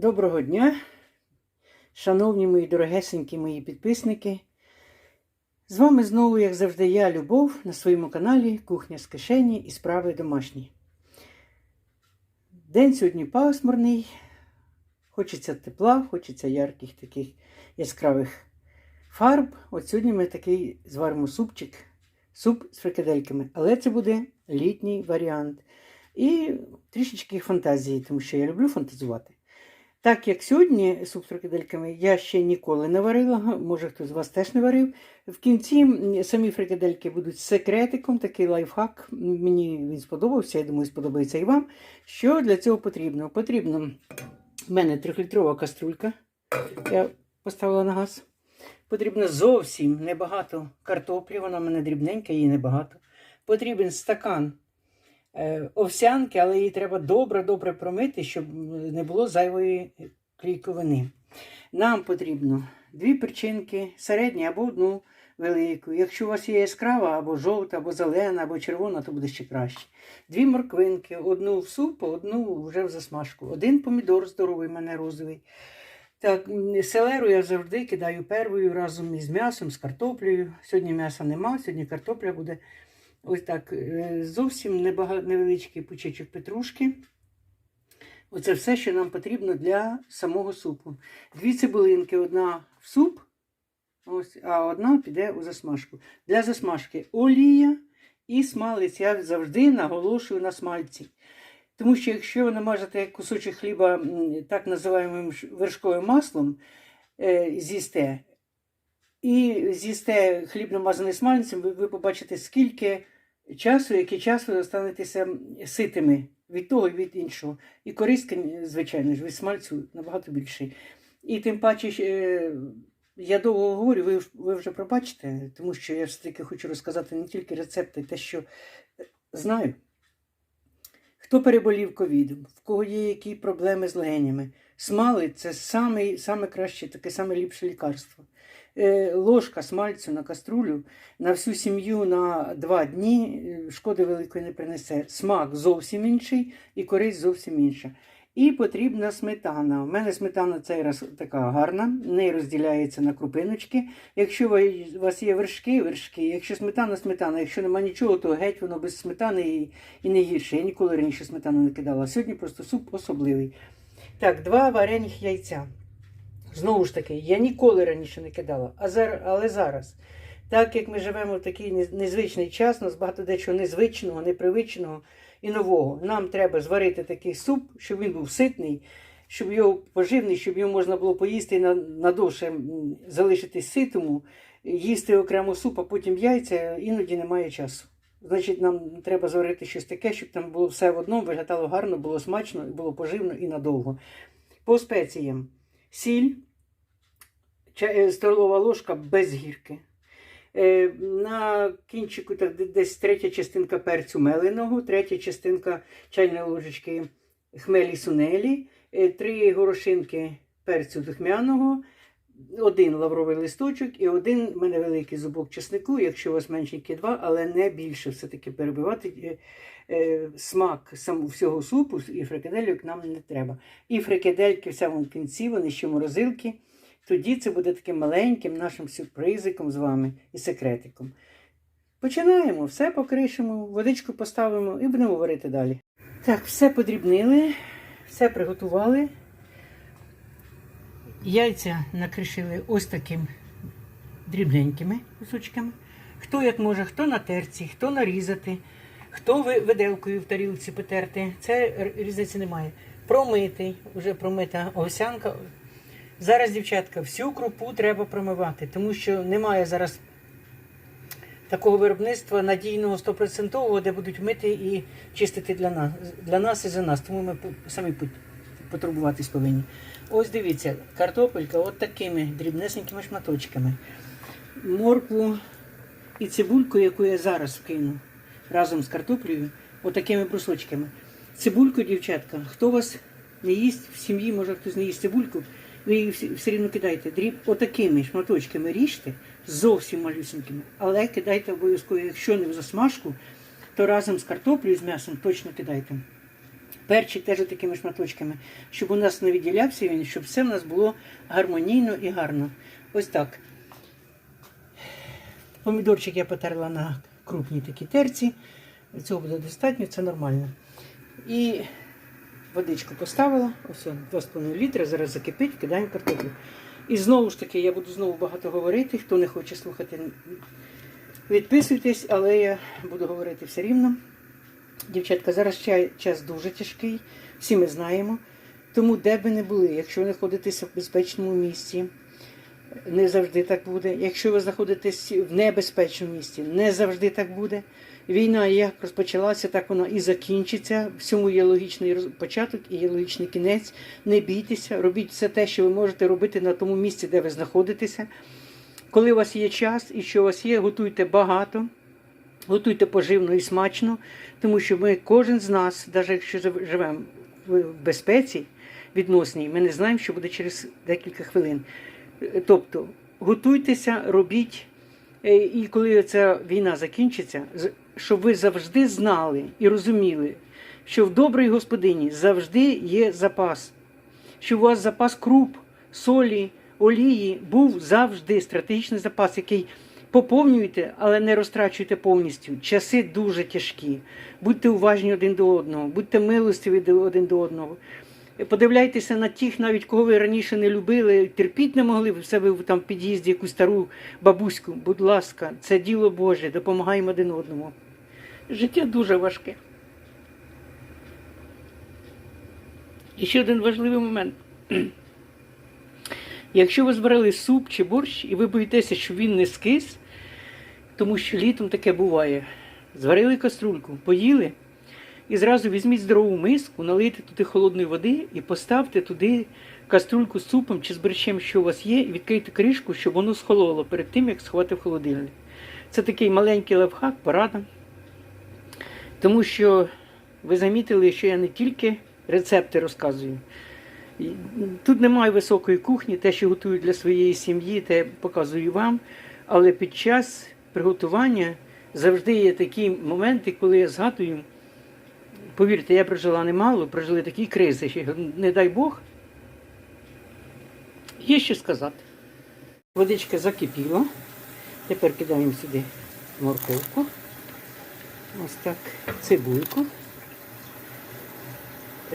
Доброго дня, шановні мої дорогесенькі мої підписники. З вами знову, як завжди, я, Любов, на своєму каналі Кухня з кишені і справи домашні. День сьогодні пасмурний, хочеться тепла, хочеться ярких таких яскравих фарб. От сьогодні ми такий зваримо супчик, суп з фрикадельками. Але це буде літній варіант. І трішечки фантазії, тому що я люблю фантазувати. Так як сьогодні суп з фрикадельками я ще ніколи не варила, може хтось з вас теж не варив. В кінці самі фрикадельки будуть секретиком, такий лайфхак. Мені він сподобався, я думаю, сподобається і вам. Що для цього потрібно? Потрібно в мене трьохлітрова каструлька. Я поставила на газ. Потрібно зовсім небагато картоплі, вона в мене дрібненька, її небагато. Потрібен стакан овсянки, але її треба добре-добре промити, щоб не було зайвої клійковини. Нам потрібно дві перчинки, середні або одну велику. Якщо у вас є яскрава, або жовта, або зелена, або червона, то буде ще краще. Дві морквинки, одну в суп, одну вже в засмажку. Один помідор здоровий, в мене розовий. Так, селеру я завжди кидаю первою разом із м'ясом, з картоплею. Сьогодні м'яса нема, сьогодні картопля буде. Ось так, е, зовсім невеличкий пучечок петрушки. Оце все, що нам потрібно для самого супу. Дві цибулинки, одна в суп, ось, а одна піде у засмажку. Для засмажки олія і смалець. Я завжди наголошую на смальці. Тому що якщо ви намажете кусочок хліба так називаємим ш- вершковим маслом, е, з'їсте, і з'їсте хліб намазаний смальцем, ви, ви побачите, скільки часу, який час ви останетеся ситими від того і від іншого. І користь, звичайно ж, від смальцю набагато більший. І тим паче, е, я довго говорю, ви, ви вже пробачите, тому що я все таки хочу розказати не тільки рецепти, те, що знаю. Хто переболів ковідом, в кого є які проблеми з легенями. Смалець це саме, саме краще, таке саме ліпше лікарство. Е, ложка смальцю на каструлю на всю сім'ю на два дні е, шкоди великої не принесе. Смак зовсім інший і користь зовсім інша. І потрібна сметана. У мене сметана цей раз така гарна, не розділяється на крупиночки. Якщо у вас є вершки, вершки. Якщо сметана, сметана. Якщо нема нічого, то геть воно без сметани і, і не гірше. Я ніколи раніше сметану не кидала. Сьогодні просто суп особливий. Так, два варених яйця. Знову ж таки, я ніколи раніше не кидала, а зараз, але зараз. Так як ми живемо в такий незвичний час, нас багато дечого незвичного, непривичного і нового. Нам треба зварити такий суп, щоб він був ситний, щоб його поживний, щоб його можна було поїсти і надовше залишитись ситому, їсти окремо суп, а потім яйця, іноді немає часу. Значить, нам треба зварити щось таке, щоб там було все в одному, виглядало гарно, було смачно, було поживно і надовго. По спеціям. Сіль, е, столова ложка без гірки. Е, На кінчику так, десь третя частинка перцю меленого, третя частинка чайної ложечки хмелі сунелі, е, три горошинки перцю духмяного, один лавровий листочок і один в мене великий зубок чеснику, якщо у вас меншенький два, але не більше все-таки перебивати. Е, Смак сам, всього супу і фрикадельок нам не треба. І фрикадельки в самому кінці, вони ще морозилки. Тоді це буде таким маленьким нашим сюрпризиком з вами і секретиком. Починаємо, все покришимо, водичку поставимо і будемо варити далі. Так, все подрібнили, все приготували. Яйця накришили ось таким дрібненькими кусочками. Хто як може, хто на терці, хто нарізати, хто ви- виделкою в тарілці потерти. Це різниці немає. Промитий, вже промита овсянка. Зараз, дівчатка, всю крупу треба промивати, тому що немає зараз такого виробництва надійного стопроцентового, де будуть мити і чистити для нас, для нас і за нас. Тому ми самі по- потурбуватись повинні. Ось дивіться, картопелька от такими дрібнесенькими шматочками. Моркву і цибульку, яку я зараз вкину разом з картоплею, отакими брусочками. Цибульку, дівчатка, хто вас не їсть в сім'ї, може хтось не їсть цибульку, ви її все рівно кидайте. Дріб отакими шматочками ріжте, зовсім малюсенькими, але кидайте обов'язково, якщо не в засмажку, то разом з картоплею з м'ясом точно кидайте. Перчик теж такими шматочками, щоб у нас не відділявся він, щоб все в нас було гармонійно і гарно. Ось так. Помідорчик я потерла на крупній такій терці. Цього буде достатньо, це нормально. І водичку поставила, ось 2,5 літра, зараз закипить, кидаємо картоплю. І знову ж таки, я буду знову багато говорити. Хто не хоче слухати, відписуйтесь, але я буду говорити все рівно. Дівчатка, зараз час дуже тяжкий, всі ми знаємо. Тому, де би не були, якщо ви знаходитеся в безпечному місці, не завжди так буде. Якщо ви знаходитесь в небезпечному місці, не завжди так буде. Війна як розпочалася, так вона і закінчиться. Всьому є логічний початок і є логічний кінець. Не бійтеся, робіть все те, що ви можете робити на тому місці, де ви знаходитеся. Коли у вас є час і що у вас є, готуйте багато, готуйте поживно і смачно, тому що ми, кожен з нас, навіть якщо живемо в безпеці відносній, ми не знаємо, що буде через декілька хвилин. Тобто готуйтеся, робіть. Е, І коли ця війна закінчиться, щоб ви завжди знали і розуміли, що в добрій господині завжди є запас, що у вас запас круп, солі, олії був завжди стратегічний запас, який поповнюєте, але не розтрачуйте повністю. Часи дуже тяжкі. Будьте уважні один до одного, будьте милостиві один до одного. Подивляйтеся на тих, навіть кого ви раніше не любили, терпіть не могли в себе там в під'їзді якусь стару бабуську. Будь ласка, це діло Боже, допомагаємо один одному. Життя дуже важке. І ще один важливий момент. Якщо ви зварили суп чи борщ, і ви боїтеся, що він не скис, тому що літом таке буває. Зварили каструльку, поїли, і зразу візьміть здорову миску, налийте туди холодної води і поставте туди каструльку з супом чи з борщем, що у вас є, і відкрийте кришку, щоб воно схололо перед тим, як сховати в холодильник. Це такий маленький лайфхак, порада. Тому що ви замітили, що я не тільки рецепти розказую. Тут немає високої кухні, те, що готую для своєї сім'ї, те показую вам. Але під час приготування завжди є такі моменти, коли я згадую. Повірте, я прожила немало, прожили такі кризи, що не дай Бог. Є що сказати. Водичка закипіла. Тепер кидаємо сюди морковку. Ось так, цибульку.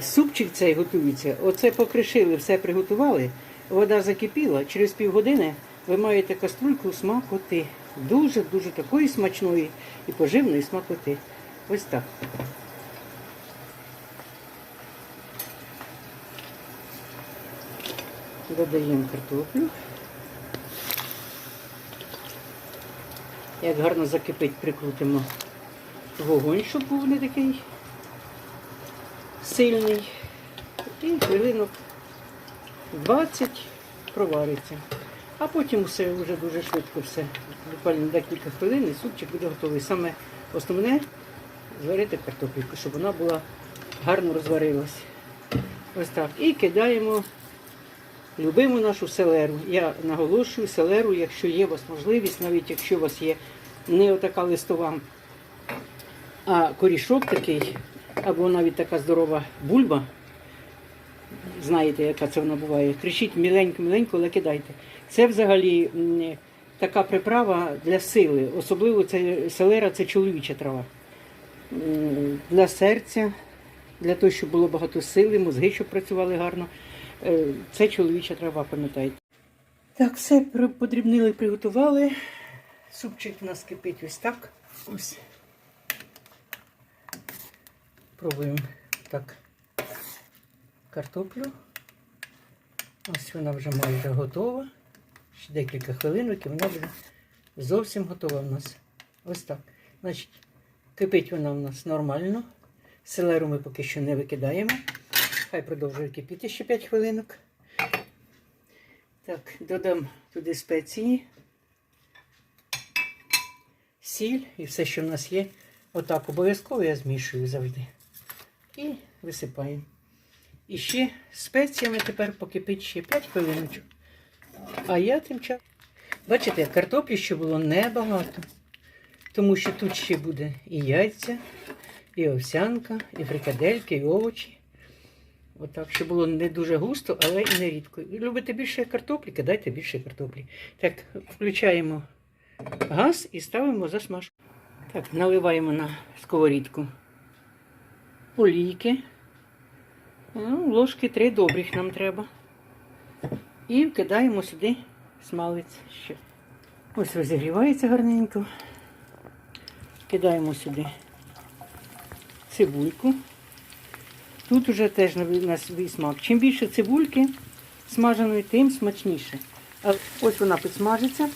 Супчик цей готується. Оце покришили, все приготували. Вода закипіла. Через півгодини ви маєте каструльку смакоти. Дуже-дуже такої смачної і поживної смакоти. Ось так. Додаємо картоплю. Як гарно закипить, прикрутимо вогонь, щоб був не такий сильний. І хвилинок 20 провариться. А потім все вже дуже швидко все. Буквально декілька хвилин і супчик буде готовий. Саме основне зварити картопельку, щоб вона була гарно розварилась. Ось так. І кидаємо любиму нашу селеру. Я наголошую селеру, якщо є у вас можливість, навіть якщо у вас є не отака листова, а корішок такий, або навіть така здорова бульба. Знаєте, яка це вона буває. Кричіть міленько-міленько, але кидайте. Це взагалі така приправа для сили. Особливо це селера це чоловіча трава. Для серця, для того, щоб було багато сили, мозги, щоб працювали гарно. Е, Це чоловіча трава, пам'ятайте. Так, все подрібнили, приготували. Супчик у нас кипить ось так. Ось. Пробуємо так картоплю. Ось вона вже майже готова. Ще декілька хвилинок і вона буде зовсім готова в нас. Ось так. Значить, кипить вона в нас нормально. Селеру ми поки що не викидаємо. Хай продовжує кипіти ще 5 хвилинок. Так, додам туди спеції, сіль і все, що в нас є. Отак обов'язково я змішую завжди. І висипаємо. І ще спеціями тепер покипить ще 5 хвилиночок. А я тим часом. Бачите, картоплі ще було небагато. Тому що тут ще буде і яйця, і овсянка, і фрикадельки, і овочі. Отак, щоб було не дуже густо, але і не рідко. Любите більше картоплі, кидайте більше картоплі. Так, включаємо газ і ставимо засмажку. Так, наливаємо на сковорідку олійки. Ну, ложки три добрих нам треба. І вкидаємо сюди смалець ще. Ось розігрівається гарненько. Кидаємо сюди цибульку. Тут уже теж на свій смак. Чим більше цибульки смаженої, тим смачніше. Ось вона підсмажиться.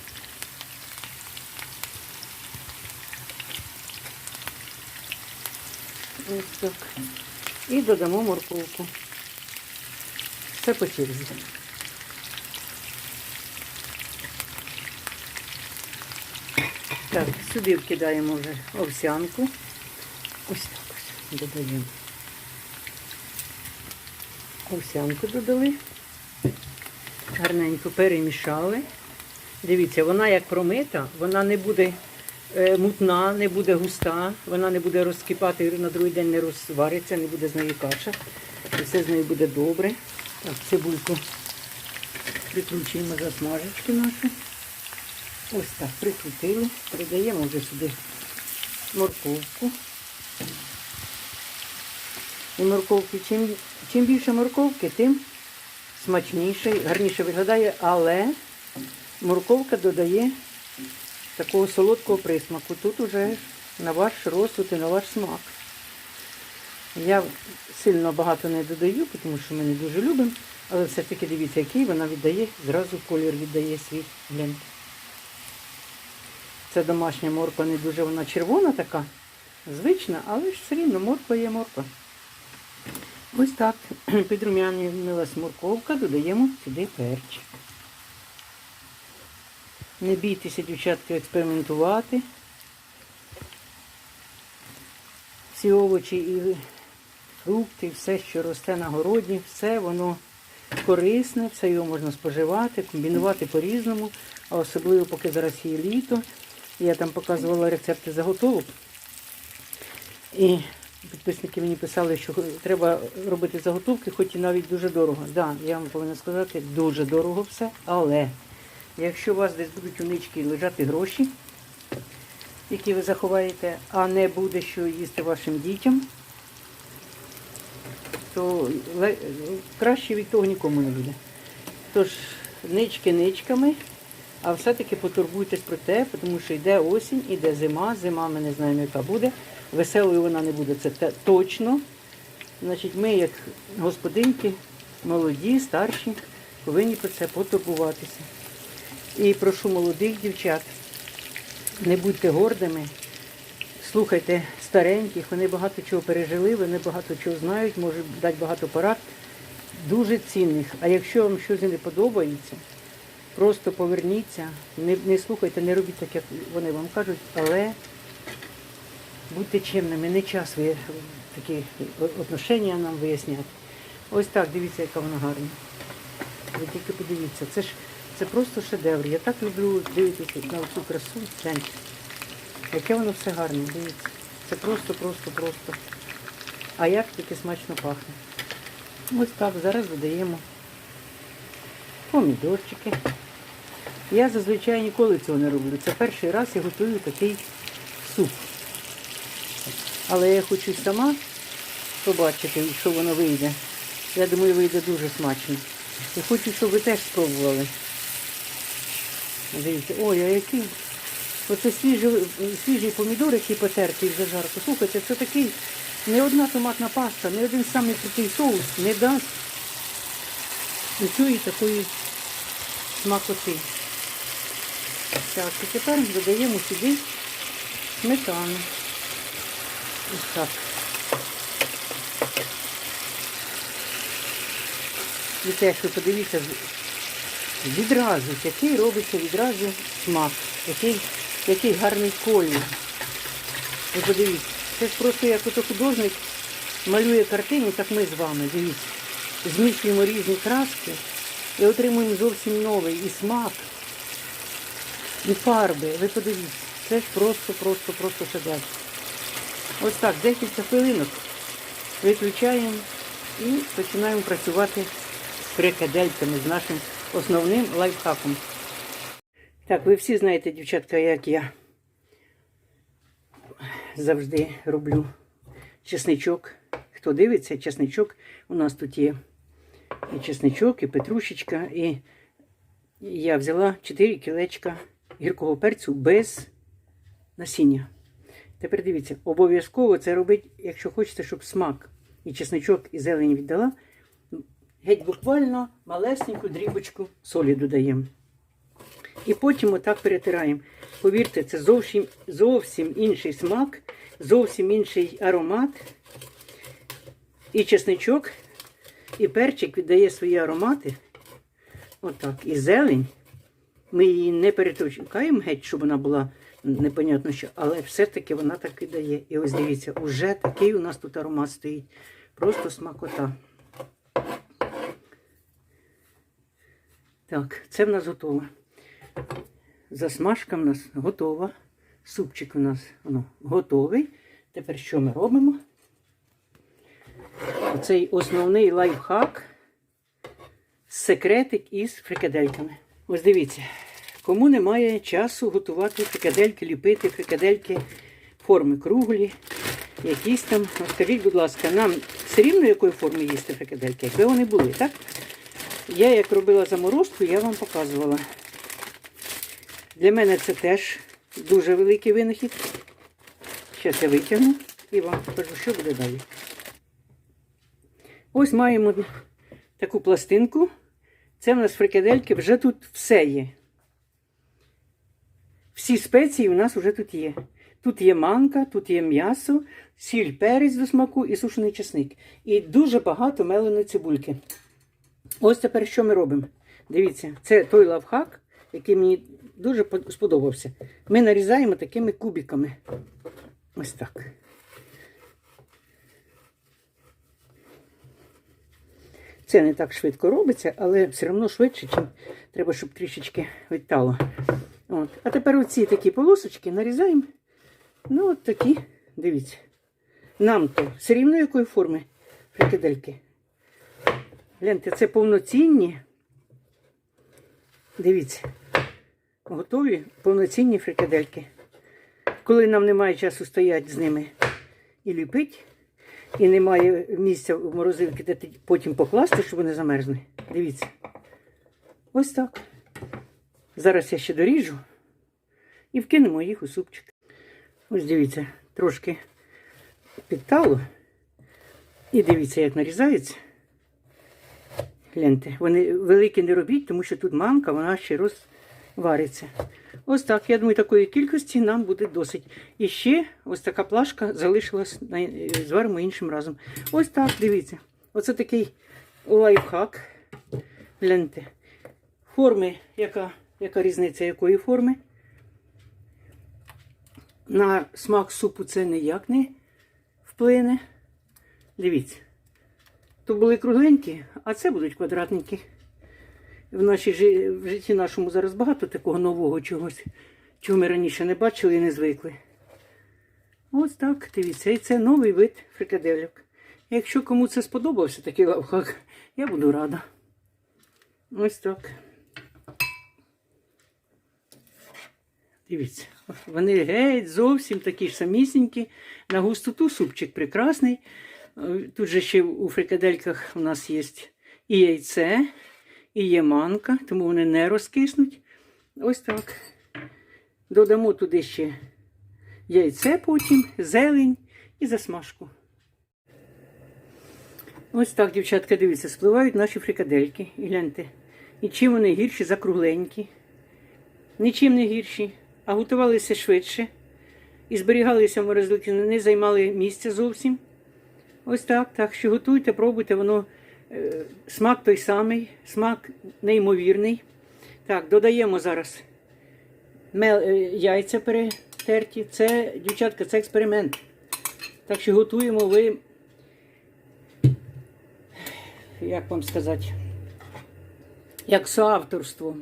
Ось так. І додамо морковку. Все по черзі. Так, сюди вкидаємо вже овсянку. Ось так ось додаємо. Овсянку додали. Гарненько перемішали. Дивіться, вона як промита, вона не буде е, мутна, не буде густа, вона не буде розкипати, на другий день не розвариться, не буде з нею каша. І все з нею буде добре. Так, цибульку прикручуємо засмажечки наші. Ось так, прикрутили. Передаємо вже сюди морковку. І морковки, чим, чим більше морковки, тим смачніше, гарніше виглядає, але морковка додає такого солодкого присмаку. Тут уже на ваш розсуд і на ваш смак. Я сильно багато не додаю, тому що ми не дуже любимо, але все-таки дивіться, який вона віддає, зразу колір віддає свій. Гляньте. Це домашня морква, не дуже вона червона така, звична, але ж все рівно морква є морква. Ось так підрумянилась морковка, додаємо сюди перчик. Не бійтеся, дівчатки, експериментувати. Всі овочі і фрукти, все, що росте на городі, все воно корисне, все його можна споживати, комбінувати по-різному, а особливо поки зараз є літо. Я там показувала рецепти заготовок. І підписники мені писали, що треба робити заготовки, хоч і навіть дуже дорого. Так, да, я вам повинна сказати, дуже дорого все. Але якщо у вас десь будуть у нички лежати гроші, які ви заховаєте, а не буде що їсти вашим дітям, то краще від того нікому не буде. Тож, нички ничками, а все-таки потурбуйтесь про те, тому що йде осінь, іде зима, зима ми не знаємо, яка буде. Веселою вона не буде, це точно. Значить, ми, як господинки, молоді, старші, повинні про це потурбуватися. І прошу молодих дівчат, не будьте гордими, слухайте стареньких, вони багато чого пережили, вони багато чого знають, можуть дати багато порад, дуже цінних. А якщо вам щось не подобається, просто поверніться, не, не слухайте, не робіть так, як вони вам кажуть, але будьте чемними, не час ви такі отношення нам виясняти. Ось так, дивіться, яка вона гарна. Ви тільки подивіться, це ж це просто шедевр. Я так люблю дивитися на цю красу. Гляньте. Яке воно все гарне, дивіться. Це просто, просто, просто. А як тільки смачно пахне. Ось так, зараз додаємо помідорчики. Я зазвичай ніколи цього не роблю. Це перший раз я готую такий суп. Але я хочу сама побачити, що воно вийде. Я думаю, вийде дуже смачно. І хочу, щоб ви теж спробували. Дивіться, ой, а який. Оце свіжий, свіжий помідор, який потертий вже жарко. Слухайте, це такий, не одна томатна паста, не один самий крутий соус не дасть цієї такої смакоти. Так, і тепер додаємо сюди сметану. Ось так. Теж ви подивіться, відразу, який робиться відразу смак, який, який гарний колір. Ви подивіться, це ж просто як ото художник малює картину, так ми з вами, дивіться. Змішуємо різні краски і отримуємо зовсім новий і смак, і фарби. Ви подивіться, це ж просто, просто, просто шедевр. Ось так, декілька хвилинок виключаємо І починаємо працювати фрикадельками, з нашим основним лайфхаком. Так, ви всі знаєте, дівчатка, як я завжди роблю чесничок. Хто дивиться, чесничок у нас тут є і чесничок, і петрушечка, і я взяла 4 кілечка гіркого перцю без насіння. Тепер дивіться, обов'язково це робити, якщо хочете, щоб смак і чесничок, і зелень віддала. Геть буквально малесеньку дрібочку солі додаємо. І потім отак перетираємо. Повірте, це зовсім, зовсім інший смак, зовсім інший аромат. І чесничок, і перчик віддає свої аромати. Отак. І зелень. Ми її не переточкаємо геть, щоб вона була непонятно що, але все-таки вона так і дає. І ось дивіться, уже такий у нас тут аромат стоїть. Просто смакота. Так, це в нас готово. Засмажка в нас готова. Супчик у нас ну, готовий. Тепер що ми робимо? Оцей основний лайфхак секретик із фрикадельками. Ось дивіться, кому немає часу готувати фрикадельки, ліпити фрикадельки, форми круглі, якісь там. Скажіть, будь ласка, нам все рівно якої форми їсти фрикадельки, якби вони були, так? Я як робила заморозку, я вам показувала. Для мене це теж дуже великий винахід. Зараз я витягну і вам покажу, що буде далі. Ось маємо таку пластинку. Це в нас фрикадельки, вже тут все є. Всі спеції у нас вже тут є. Тут є манка, тут є м'ясо, сіль, перець до смаку і сушений чесник. І дуже багато меленої цибульки. Ось тепер що ми робимо? Дивіться, це той лавхак, який мені дуже сподобався. Ми нарізаємо такими кубиками. Ось так. Це не так швидко робиться, але все одно швидше, чим треба, щоб трішечки відтало. От. А тепер оці такі полосочки нарізаємо. Ну, от такі, дивіться. Нам то все рівно якої форми фрикадельки. Гляньте, це повноцінні. Дивіться. Готові повноцінні фрикадельки. Коли нам немає часу стояти з ними і ліпити, і немає місця в морозилці, де потім покласти, щоб вони замерзли. Дивіться. Ось так. Зараз я ще доріжу і вкинемо їх у супчик. Ось дивіться, трошки підтало. І дивіться, як нарізається. Гляньте, вони великі не робіть, тому що тут манка, вона ще розвариться. Ось так, я думаю, такої кількості нам буде досить. І ще ось така плашка залишилась, на- зваримо іншим разом. Ось так, дивіться. Оце такий лайфхак. Гляньте. Форми, яка, яка різниця якої форми? На смак супу це ніяк не вплине. Дивіться. То були кругленькі, а це будуть квадратненькі. В, нашій, в житті нашому зараз багато такого нового чогось, чого ми раніше не бачили і не звикли. Ось так, дивіться, і це новий вид фрикадельок. Якщо кому це сподобався такий лавхак, я буду рада. Ось так. Дивіться, вони геть зовсім такі ж самісінькі. На густоту супчик прекрасний. Е, Тут же ще у фрикадельках у нас є і яйце, і є манка, тому вони не розкиснуть. Ось так. Додамо туди ще яйце потім, зелень і засмажку. Ось так, дівчатка, дивіться, спливають наші фрикадельки. Гляньте. І чим вони гірші за кругленькі. Нічим не гірші, а готувалися швидше. І зберігалися в морозилці, не займали місця зовсім. Ось так. Так що готуйте, пробуйте, воно е, смак той самий, смак неймовірний. Так, додаємо зараз мел, е, яйця перетерті. Це, дівчатка, це експеримент. Так що готуємо ви, як вам сказати, як соавторство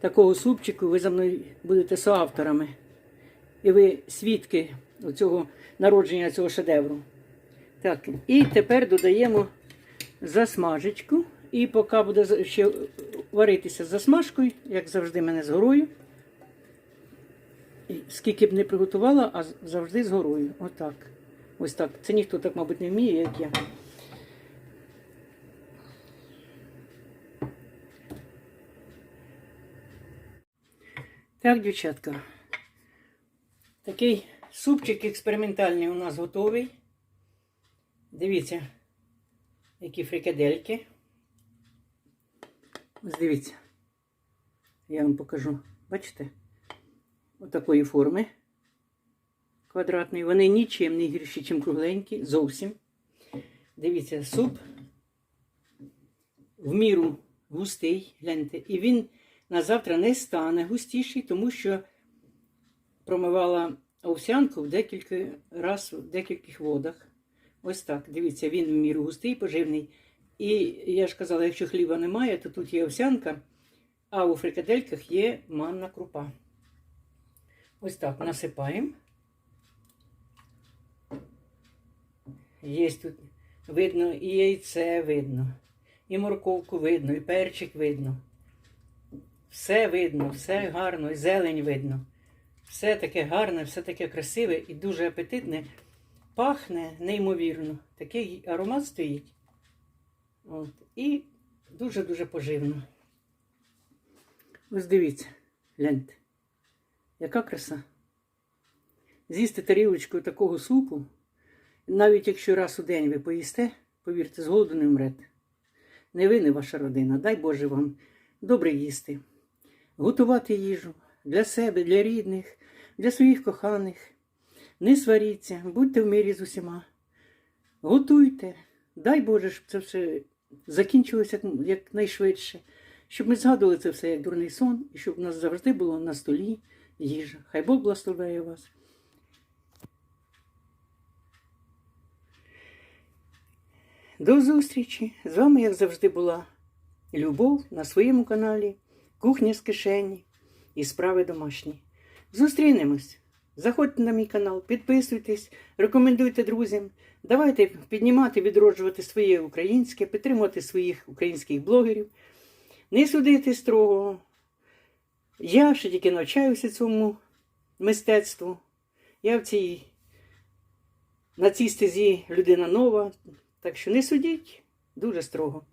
такого супчику, ви за мною будете соавторами. І ви свідки цього народження цього шедевру. Так, і тепер додаємо засмажечку. І поки буде ще варитися з засмажкою, як завжди, мене з горою. Скільки б не приготувала, а завжди з горою. Отак. Ось так. Це ніхто так, мабуть, не вміє, як я. Так, дівчатка. Такий супчик експериментальний у нас готовий. Дивіться, які фрикадельки. Ось дивіться. Я вам покажу. Бачите? Отакої форми. Квадратної. Вони нічим не гірші, ніж кругленькі. Зовсім. Дивіться, суп в міру густий, гляньте. І він на завтра не стане густіший, тому що промивала овсянку в декілька раз в декількох водах. Ось так. Дивіться, він в міру густий, поживний. І я ж казала, якщо хліба немає, то тут є овсянка, а у фрикадельках є манна крупа. Ось так насипаємо. Є тут видно і яйце видно, і морковку видно, і перчик видно. Все видно, все гарно, і зелень видно. Все таке гарне, все таке красиве і дуже апетитне. Пахне неймовірно. Такий аромат стоїть. От. І дуже-дуже поживно. Ось дивіться, гляньте. Яка краса. З'їсти тарілочку такого супу, навіть якщо раз у день ви поїсте, повірте, з голоду не вмрете. Не ви, ваша родина. Дай Боже вам добре їсти, готувати їжу для себе, для рідних, для своїх коханих. Не сваріться, будьте в мирі з усіма. Готуйте. Дай Боже, щоб це все закінчилося якнайшвидше. Щоб ми згадували це все як дурний сон, і щоб у нас завжди було на столі їжа. Хай Бог благословляє вас. До зустрічі! З вами, як завжди, була Любов на своєму каналі Кухня з кишені і справи домашні. Зустрінемось! Заходьте на мій канал, підписуйтесь, рекомендуйте друзям. Давайте піднімати, відроджувати своє українське, підтримувати своїх українських блогерів, не судити строго. Я ще тільки навчаюся цьому мистецтву. Я в цій, на цій стезі людина нова, так що не судіть дуже строго.